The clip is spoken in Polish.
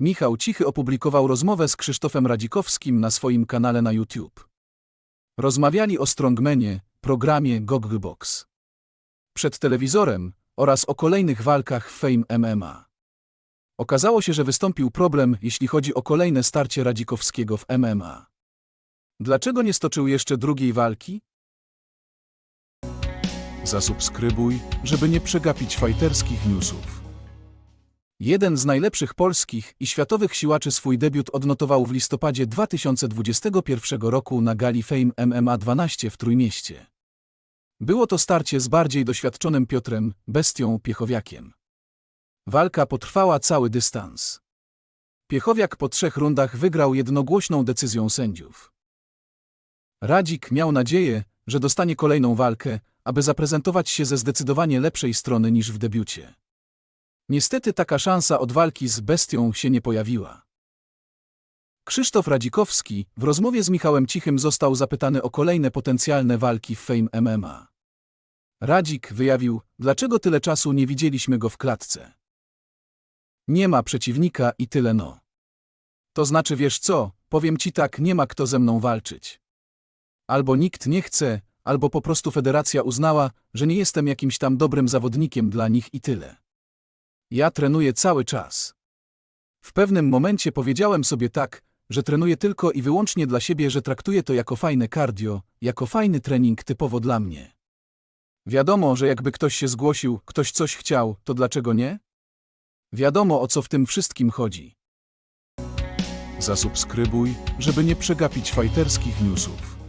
Michał Cichy opublikował rozmowę z Krzysztofem Radzikowskim na swoim kanale na YouTube. Rozmawiali o strongmanie, programie Gogglebox. Przed telewizorem oraz o kolejnych walkach w Fame MMA. Okazało się, że wystąpił problem, jeśli chodzi o kolejne starcie Radzikowskiego w MMA. Dlaczego nie stoczył jeszcze drugiej walki? Zasubskrybuj, żeby nie przegapić fajterskich newsów. Jeden z najlepszych polskich i światowych siłaczy swój debiut odnotował w listopadzie 2021 roku na gali Fame MMA 12 w Trójmieście. Było to starcie z bardziej doświadczonym Piotrem, bestią Piechowiakiem. Walka potrwała cały dystans. Piechowiak po trzech rundach wygrał jednogłośną decyzją sędziów. Radzik miał nadzieję, że dostanie kolejną walkę, aby zaprezentować się ze zdecydowanie lepszej strony niż w debiucie. Niestety taka szansa od walki z bestią się nie pojawiła. Krzysztof Radzikowski w rozmowie z Michałem Cichym został zapytany o kolejne potencjalne walki w Fame MMA. Radzik wyjawił, dlaczego tyle czasu nie widzieliśmy go w klatce. Nie ma przeciwnika i tyle no. To znaczy wiesz co, powiem ci tak, nie ma kto ze mną walczyć. Albo nikt nie chce, albo po prostu federacja uznała, że nie jestem jakimś tam dobrym zawodnikiem dla nich i tyle. Ja trenuję cały czas. W pewnym momencie powiedziałem sobie tak, że trenuję tylko i wyłącznie dla siebie, że traktuję to jako fajne cardio, jako fajny trening typowo dla mnie. Wiadomo, że jakby ktoś się zgłosił, ktoś coś chciał, to dlaczego nie? Wiadomo, o co w tym wszystkim chodzi. Zasubskrybuj, żeby nie przegapić fajterskich newsów.